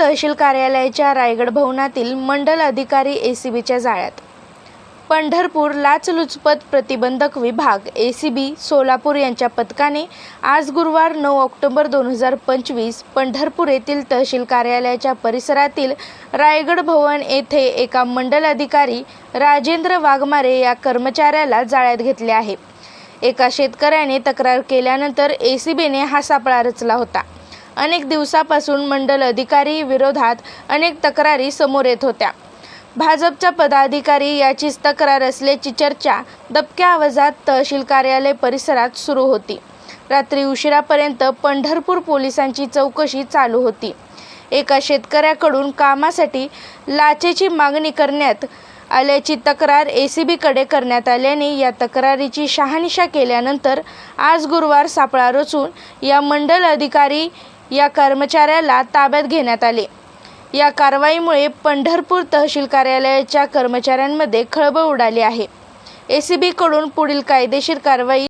तहसील कार्यालयाच्या रायगड भवनातील मंडल अधिकारी ए सी बीच्या जाळ्यात. पंढरपूर लाचलुचपत प्रतिबंधक विभाग ए सी बी सोलापूर यांच्या पथकाने आज गुरुवार नऊ ऑक्टोबर दोन हजार पंचवीस पंढरपूर येथील तहसील कार्यालयाच्या परिसरातील रायगड भवन येथे एका मंडल अधिकारी राजेंद्र वाघमारे या कर्मचाऱ्याला जाळ्यात घेतले आहे. एका शेतकऱ्याने तक्रार केल्यानंतर ए एसीबीने हा सापळा रचला होता. अनेक दिवसापासून मंडल अधिकारी विरोधात अनेक तक्रारी समोर येत होत्या. भाजपचा पदाधिकारी याचीच तक्रार असल्याची चर्चा दबक्या आवाजात तहसील कार्यालय परिसरात सुरू होती. रात्री उशिरापर्यंत पंढरपूर पोलिसांची चौकशी चालू होती. एका शेतकऱ्याकडून कामासाठी लाचेची मागणी करण्यात आल्याची तक्रार ए सी बीकडे करण्यात आल्याने या तक्रारीची शहानिशा केल्यानंतर आज गुरुवार सापळा रचून या मंडल अधिकारी या कर्मचाऱ्याला ताब्यात घेण्यात आले. या कारवाईमुळे पंढरपूर तहसील कार्यालयाच्या कर्मचाऱ्यांमध्ये खळबळ उडाली आहे. एसीबीकडून पुढील कायदेशीर कारवाई